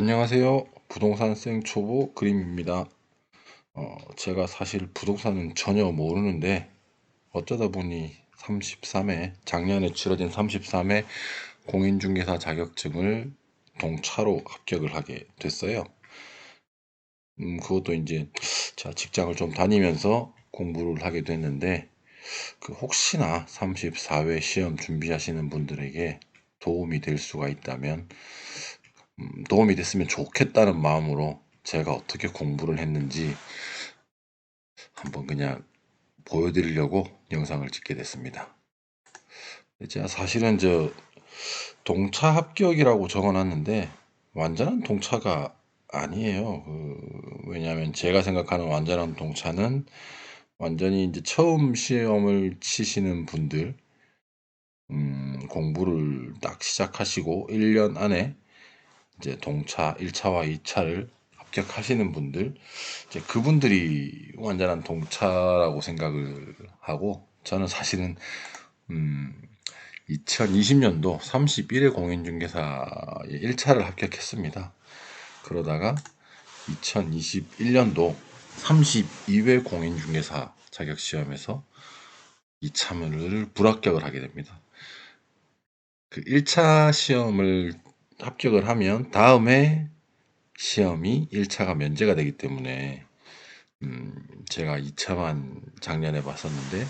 안녕하세요. 부동산 생초보 그림입니다. 어, 제가 사실 부동산은 전혀 모르는데 어쩌다 보니 33회 작년에 치러진 33회 공인중개사 자격증을 동차로 합격을 하게 됐어요. 음, 그것도 이제 제가 직장을 좀 다니면서 공부를 하게 됐는데 그 혹시나 34회 시험 준비하시는 분들에게 도움이 될 수가 있다면 음, 도움이 됐으면 좋겠다는 마음으로 제가 어떻게 공부를 했는지 한번 그냥 보여드리려고 영상을 찍게 됐습니다. 제가 사실은 저 동차 합격이라고 적어놨는데 완전한 동차가 아니에요. 그 왜냐하면 제가 생각하는 완전한 동차는 완전히 이제 처음 시험을 치시는 분들 음, 공부를 딱 시작하시고 1년 안에 이제 동차 1차와 2차를 합격하시는 분들 이제 그분들이 완전한 동차라고 생각을 하고 저는 사실은 음 2020년도 31회 공인중개사 1차를 합격했습니다. 그러다가 2021년도 32회 공인중개사 자격시험에서 2차를 불합격을 하게 됩니다. 그 1차 시험을 합격을 하면 다음에 시험이 1차가 면제가 되기 때문에 음, 제가 2차만 작년에 봤었는데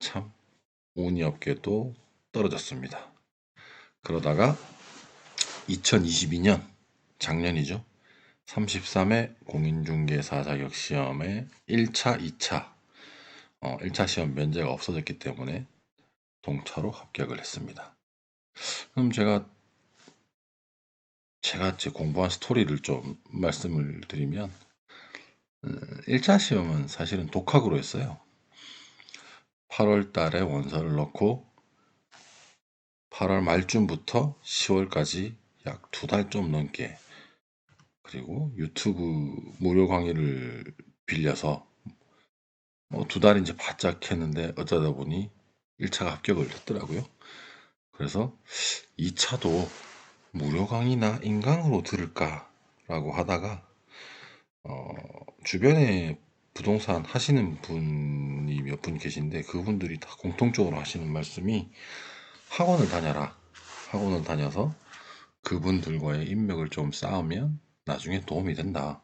참 운이 없게도 떨어졌습니다. 그러다가 2022년 작년이죠. 33회 공인중개사 자격시험에 1차, 2차 어, 1차 시험 면제가 없어졌기 때문에 동차로 합격을 했습니다. 그럼 제가 제가 제 공부한 스토리를 좀 말씀을 드리면 1차 시험은 사실은 독학으로 했어요. 8월 달에 원서를 넣고 8월 말쯤부터 10월까지 약 두 달 좀 넘게 그리고 유튜브 무료 강의를 빌려서 뭐 두 달 이제 바짝 했는데 어쩌다 보니 1차가 합격을 했더라고요. 그래서 2차도 무료 강의나 인강으로 들을까라고 하다가 어, 주변에 부동산 하시는 분이 몇 분 계신데 그분들이 다 공통적으로 하시는 말씀이 학원을 다녀라. 학원을 다녀서 그분들과의 인맥을 좀 쌓으면 나중에 도움이 된다.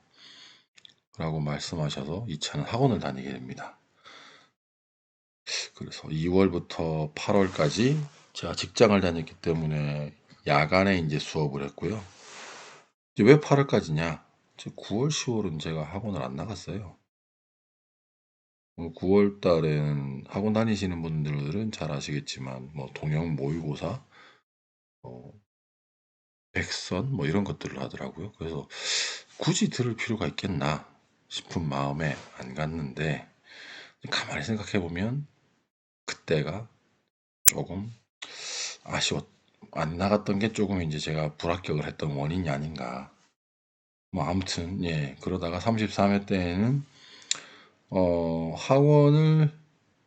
라고 말씀하셔서 이 차는 학원을 다니게 됩니다. 그래서 2월부터 8월까지 제가 직장을 다녔기 때문에 야간에 이제 수업을 했고요. 이제 왜 8월까지냐? 9월, 10월은 제가 학원을 안 나갔어요. 9월 달에는 학원 다니시는 분들은 잘 아시겠지만, 뭐, 동영 모의고사, 어, 백선, 뭐, 이런 것들을 하더라고요. 그래서 굳이 들을 필요가 있겠나 싶은 마음에 안 갔는데, 가만히 생각해 보면, 그때가 조금 아쉬웠, 안 나갔던 게 조금 이제 제가 불합격을 했던 원인이 아닌가. 뭐 아무튼 예 그러다가 33회 때에는 어 학원을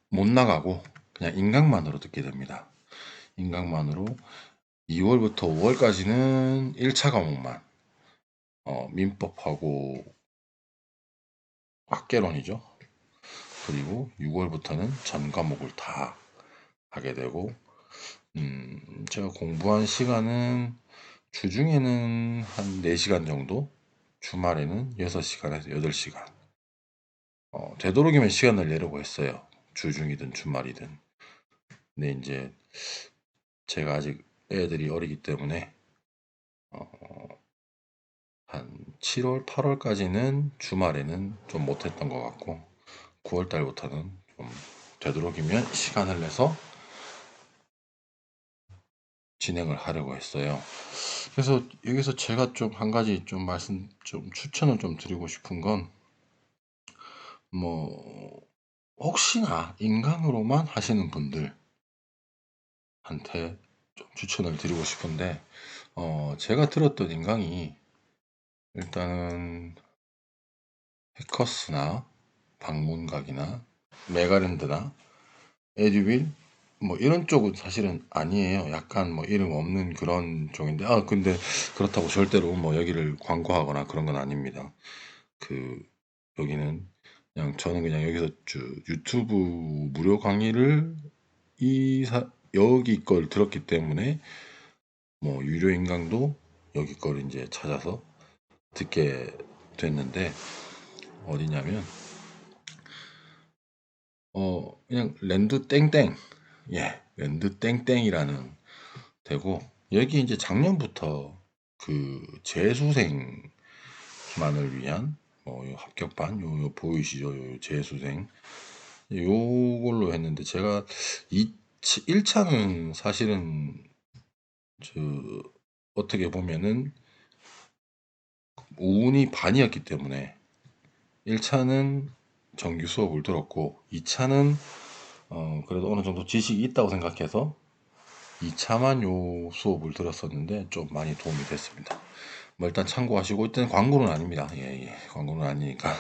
못 나가고 그냥 인강만으로 듣게 됩니다. 인강만으로 2월부터 5월까지는 1차 과목만 어 민법하고 학개론이죠. 그리고 6월부터는 전 과목을 다 하게 되고 음, 제가 공부한 시간은 주중에는 한 4시간 정도, 주말에는 6시간에서 8시간. 어, 되도록이면 시간을 내려고 했어요. 주중이든 주말이든. 근데 이제 제가 아직 애들이 어리기 때문에 어, 한 7월, 8월까지는 주말에는 좀 못했던 것 같고 9월 달부터는 좀 되도록이면 시간을 내서 진행을 하려고 했어요. 그래서 여기서 제가 좀 한 가지 좀 말씀 좀 추천을 좀 드리고 싶은 건 뭐 혹시나 인강으로만 하시는 분들한테 좀 추천을 드리고 싶은데 어 제가 들었던 인강이 일단은 해커스나 방문각이나 메가랜드나 에듀윌 뭐 이런 쪽은 사실은 아니에요. 약간 뭐 이름 없는 그런 쪽인데 아 근데 그렇다고 절대로 뭐 여기를 광고하거나 그런 건 아닙니다. 그 여기는 그냥 저는 그냥 여기서 주 유튜브 무료 강의를 이 사, 여기 걸 들었기 때문에 뭐 유료 인강도 여기 걸 이제 찾아서 듣게 됐는데 어디냐면 어 그냥 랜드 땡땡 예 랜드 땡땡이라는 되고 여기 이제 작년부터 그 재수생만을 위한 뭐요 합격반 요, 요 보이시죠? 요 재수생. 요걸로 했는데 제가 이 1차는 사실은 저 어떻게 보면은 운이 반이었기 때문에 1차는 정규 수업을 들었고 2차는 어 그래도 어느 정도 지식이 있다고 생각해서 2차만 요 수업을 들었었는데 좀 많이 도움이 됐습니다. 뭐 일단 참고하시고 일단 광고는 아닙니다. 예, 예. 광고는 아니니까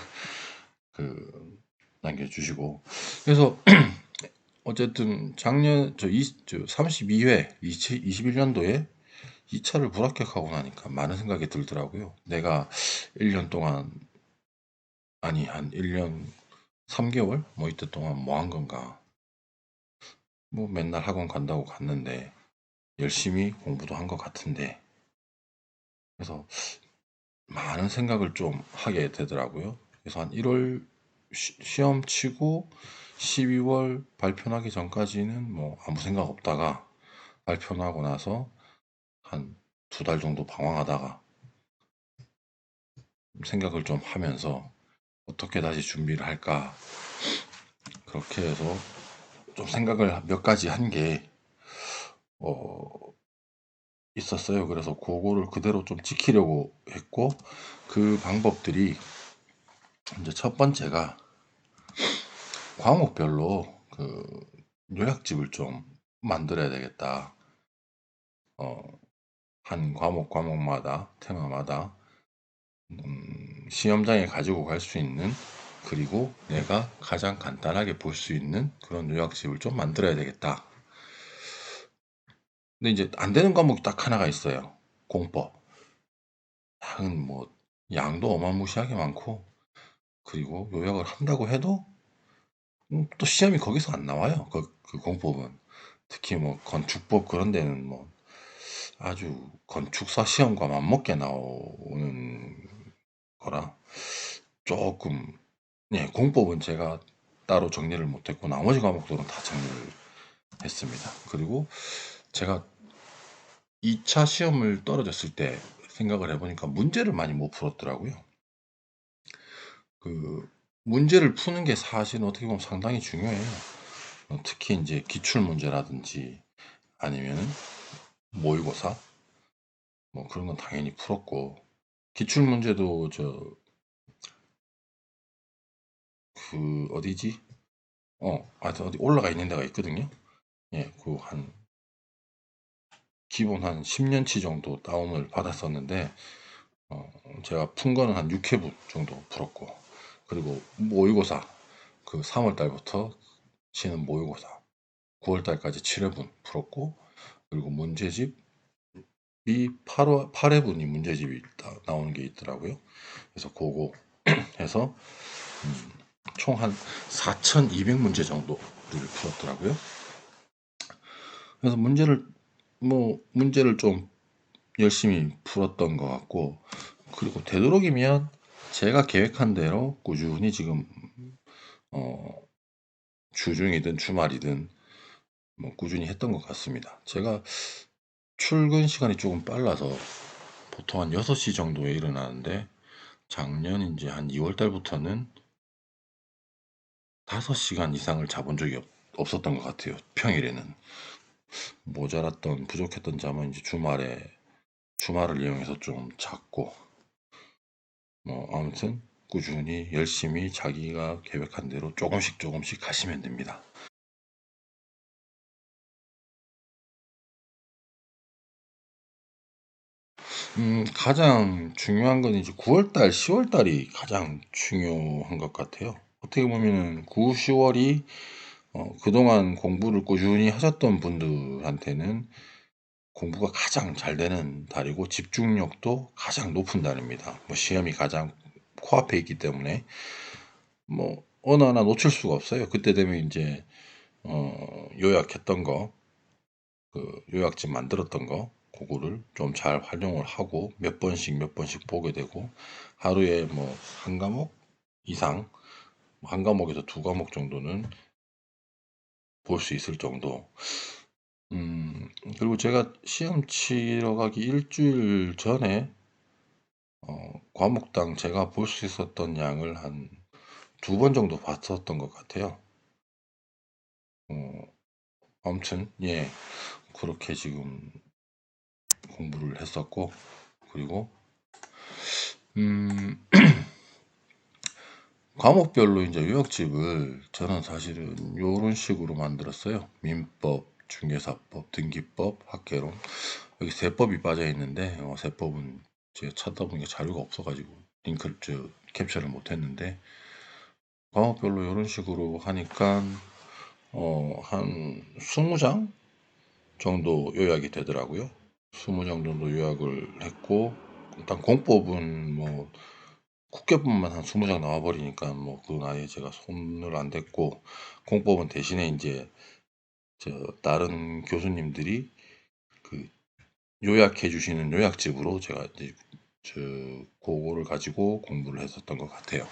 그 남겨주시고 그래서 어쨌든 작년 저, 20, 저 32회 21년도에 2차를 불합격하고 나니까 많은 생각이 들더라고요. 내가 1년 동안 아니 한 1년 3개월 뭐 이때 동안 뭐 한 건가 뭐 맨날 학원 간다고 갔는데 열심히 공부도 한 것 같은데 그래서 많은 생각을 좀 하게 되더라고요. 그래서 한 1월 시, 험 치고 12월 발표 나기 전까지는 뭐 아무 생각 없다가 발표 나고 나서 한 두 달 정도 방황하다가 생각을 좀 하면서 어떻게 다시 준비를 할까 그렇게 해서 좀 생각을 몇 가지 한게 어, 있었어요. 그래서 그거를 그대로 좀 지키려고 했고 그 방법들이 이제 첫 번째가 과목별로 그 요약집을 좀 만들어야 되겠다. 어, 한 과목 과목마다 테마마다 음, 시험장에 가지고 갈 수 있는 그리고 내가 가장 간단하게 볼 수 있는 그런 요약집을 좀 만들어야 되겠다. 근데 이제 안 되는 과목이 딱 하나가 있어요. 공법. 양은 뭐 양도 어마무시하게 많고 그리고 요약을 한다고 해도 음, 또 시험이 거기서 안 나와요. 그, 그 공법은 특히 뭐 건축법 그런 데는 뭐 아주 건축사 시험과 맞먹게 나오는 거라 조금 네, 공법은 제가 따로 정리를 못했고 나머지 과목들은 다 정리를 했습니다. 그리고 제가 2차 시험을 떨어졌을 때 생각을 해보니까 문제를 많이 못 풀었더라고요. 그 문제를 푸는 게 사실 어떻게 보면 상당히 중요해요. 어, 특히 이제 기출 문제라든지 아니면은 모의고사 뭐 그런 건 당연히 풀었고 기출 문제도 저 그 어디지? 어, 하여튼 어디 올라가 있는 데가 있거든요. 예, 그 한 기본 한 10년치 정도 다운을 받았었는데 어, 제가 푼 거는 한 6회분 정도 풀었고 그리고 모의고사 그 3월 달부터 치는 모의고사 9월 달까지 7회분 풀었고 그리고 문제집 이 8월 8회분이 문제집이 다 나오는 게 있더라고요. 그래서 그거 해서 음, 총 한 4,200문제 정도를 풀었더라고요. 그래서 문제를 뭐 문제를 좀 열심히 풀었던 것 같고 그리고 되도록이면 제가 계획한 대로 꾸준히 지금 어 주중이든 주말이든 뭐 꾸준히 했던 것 같습니다. 제가 출근 시간이 조금 빨라서 보통 한 6시 정도에 일어나는데 작년 이제 한 2월 달부터는 5시간 이상을 자본 적이 없, 없었던 것 같아요. 평일에는. 모자랐던 부족했던 잠은 이제 주말에 주말을 이용해서 좀 잤고 뭐 아무튼 꾸준히 열심히 자기가 계획한 대로 조금씩 조금씩 가시면 됩니다. 음, 가장 중요한 건 이제 9월달, 10월달이 가장 중요한 것 같아요. 어떻게 보면은 9, 10월이 어, 그동안 공부를 꾸준히 하셨던 분들한테는 공부가 가장 잘 되는 달이고 집중력도 가장 높은 달입니다. 뭐 시험이 가장 코앞에 있기 때문에 뭐 어느 하나 놓칠 수가 없어요. 그때 되면 이제 어, 요약했던 거, 그 요약집 만들었던 거, 그거를 좀 잘 활용을 하고 몇 번씩 몇 번씩 보게 되고 하루에 뭐 한 과목 이상 한 과목에서 두 과목 정도는 볼 수 있을 정도. 음, 그리고 제가 시험 치러 가기 일주일 전에 어, 과목당 제가 볼 수 있었던 양을 한 두 번 정도 봤었던 것 같아요. 어, 아무튼 예 그렇게 지금 공부를 했었고 그리고 음 과목별로 이제 요약집을 저는 사실은 요런 식으로 만들었어요. 민법, 중개사법, 등기법, 학개론 여기 세법이 빠져 있는데 어, 세법은 제가 찾다 보니까 자료가 없어가지고 링크를 저, 캡처를 못했는데 과목별로 이런 식으로 하니까 어, 한 20장 정도 요약이 되더라고요. 20장 정도 요약을 했고 일단 공법은 뭐 국계법만 한 20장 나와버리니까 뭐 그건 아예 제가 손을 안 댔고 공법은 대신에 이제 저 다른 교수님들이 그 요약해 주시는 요약집으로 제가 이제 저 그거를 가지고 공부를 했었던 것 같아요.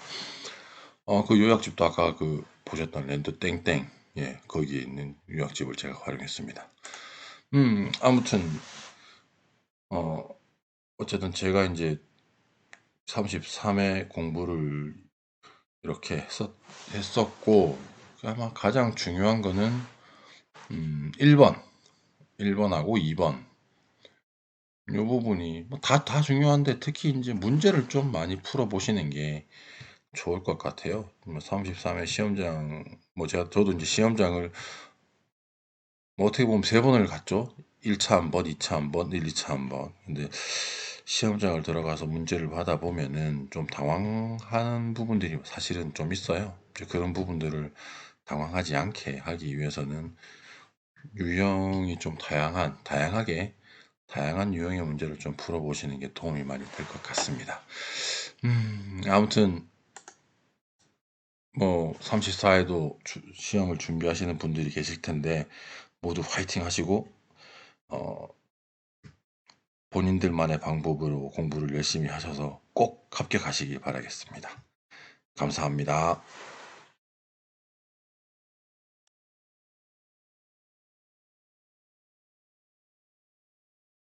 어, 그 요약집도 아까 그 보셨던 랜드 땡땡 예 거기에 있는 요약집을 제가 활용했습니다. 음 아무튼 어 어쨌든 제가 이제 33회 공부를 이렇게 했었, 했었고 아마 가장 중요한 거는 음, 1번 1번하고 2번 이 부분이 뭐 다, 다 중요한데 특히 이제 문제를 좀 많이 풀어 보시는 게 좋을 것 같아요. 뭐 33회 시험장 뭐 제가 저도 이제 시험장을 뭐 어떻게 보면 세 번을 갔죠. 1차 한 번, 2차 한 번, 1, 2차 한 번. 근데 시험장을 들어가서 문제를 받아 보면은 좀 당황하는 부분들이 사실은 좀 있어요. 그런 부분들을 당황하지 않게 하기 위해서는 유형이 좀 다양한, 다양하게, 다양한 유형의 문제를 좀 풀어보시는 게 도움이 많이 될 것 같습니다. 음, 아무튼, 뭐, 34회도 시험을 준비하시는 분들이 계실 텐데, 모두 화이팅 하시고, 어, 본인들만의 방법으로 공부를 열심히 하셔서 꼭 합격하시기 바라겠습니다. 감사합니다.